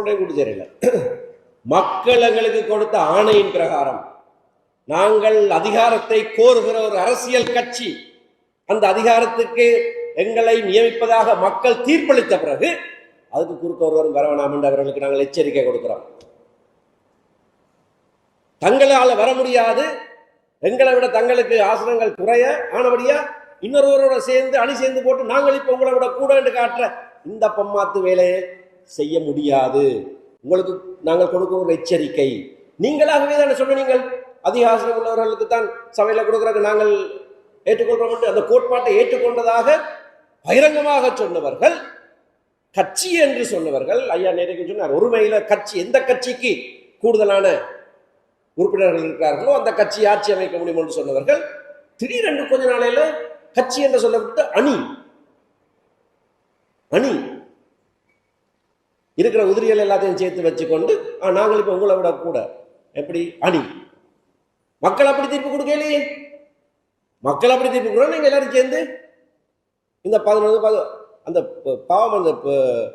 உங்களுடைய கூட்டு மக்கள் எங்களுக்கு கொடுத்த ஆணையின் பிரகாரம் நாங்கள் அதிகாரத்தை கோருகிற ஒரு அரசியல் கட்சி அந்த அதிகாரத்துக்கு எங்களை நியமிப்பதாக மக்கள் தீர்ப்பளித்த பிறகு அதுக்கு குறுக்க ஒருவரும் வர வேணாம் என்று அவர்களுக்கு நாங்கள் எச்சரிக்கை கொடுக்கிறோம். தங்களால் வர முடியாது. எங்களை விட தங்களுக்கு ஆசனங்கள் குறைய ஆனபடியா இன்னொருவரோட சேர்ந்து அணி சேர்ந்து போட்டு நாங்கள் இப்போ உங்களை விட கூட என்று காட்டுற இந்த பம்மாத்து வேலையை செய்ய முடியாது. உங்களுக்கு நாங்கள் கொடுக்கும் ஒரு எச்சரிக்கை. நீங்களாகவே தானே சொன்ன நீங்கள் அதிகாசனம் உள்ளவர்களுக்கு தான் சபையில் கொடுக்குறதுக்கு நாங்கள் ஏற்றுக்கொள்கிறோம் என்று அந்த கோட்பாட்டை ஏற்றுக்கொண்டதாக பகிரங்கமாக சொன்னவர்கள் கட்சி என்று சொன்னவர்கள் ஐயா நேருக்கு சொன்னார் ஒருமையில கட்சி எந்த கட்சிக்கு கூடுதலான உறுப்பினர்கள் இருக்கிறார்களோ அந்த கட்சி ஆட்சி அமைக்க முடியும் என்று சொன்னவர்கள் திடீரென்று கொஞ்ச நாளையில கட்சி என்று சொல்லப்பட்டு அணி அணி இருக்கிற உதிரிகள் எல்லாத்தையும் சேர்த்து வச்சுக்கொண்டு நாங்கள் இப்போ உங்களை விட கூட. எப்படி? அணி மக்கள் அப்படி தீர்ப்பு கொடுக்கலையே மக்கள் அப்படி தீர்ப்பு கொடுக்க நீங்கள் எல்லாரும் சேர்ந்து இந்த பதினொன்று பது அந்த பாவம் அந்த ப-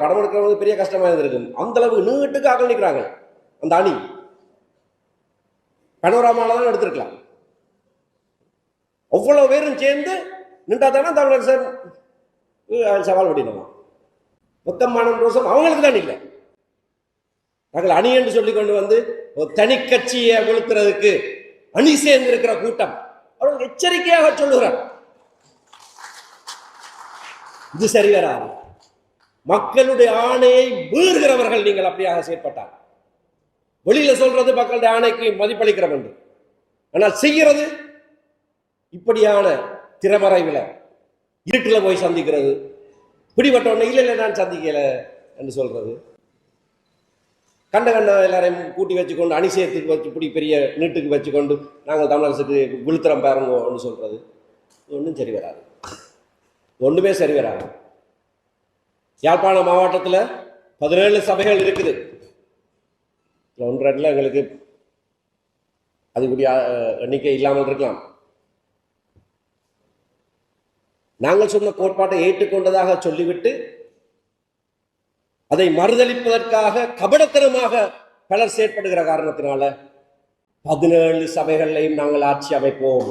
படம் எடுக்கிறவங்க பெரிய கஷ்டமாக இருந்திருக்கும். அந்தளவு நீட்டுக்கு ஆக்கள் அந்த அணி. பனோராமால தான் எடுத்திருக்கலாம். அவ்வளோ பேரும் சேர்ந்து நின்றா தானே தமிழக சார் சவால் பண்ணிடலாம் மொத்தம் ரோசம் அவங்களுக்கு தான் இல்லை. நாங்கள் அணி என்று சொல்லி கொண்டு வந்து ஒரு தனி கட்சியை விழுக்கிறதுக்கு அணி சேர்ந்திருக்கிற கூட்டம். அவர்கள் எச்சரிக்கையாக சொல்லுகிறார். இது சரி வராது மக்களுடைய ஆணையை மீறுகிறவர்கள் நீங்கள் அப்படியாக செயற்பட்டார் வெளியில சொல்றது மக்களுடைய ஆணைக்கு மதிப்பளிக்கிறோம் என்று. ஆனால் செய்கிறது இப்படியான திறமறைவில் இருட்டில் போய் சந்திக்கிறது. பிடிபட்ட உடனே இல்லை இல்லை நான் சந்திக்கல என்று சொல்றது. கண்ட கண்ட எல்லாரையும் கூட்டி வச்சுக்கொண்டு அனிசயத்துக்கு வச்சு இப்படி பெரிய நீட்டுக்கு வச்சுக்கொண்டு நாங்கள் தமிழரசுக்கு விழுத்திரம் பாருங்கன்னு சொல்றது. ஒன்றும் சரி வராது. ஒன்றுமே சரி வராது. யாழ்ப்பாண மாவட்டத்தில் பதினேழு சபைகள் இருக்குது. ஒன்று ரெண்டில் எங்களுக்கு அதுக்குரிய எண்ணிக்கை இல்லாமல் இருக்கலாம். நாங்கள் சொன்ன கோட்பாட்டை ஏற்றுக்கொண்டதாக சொல்லிவிட்டு அதை மறுதளிப்பதற்காக கபடத்தனமாக பலர் செயற்படுகிற காரணத்தினால பதினேழு சபைகளையும் நாங்கள் ஆட்சி அமைப்போம்.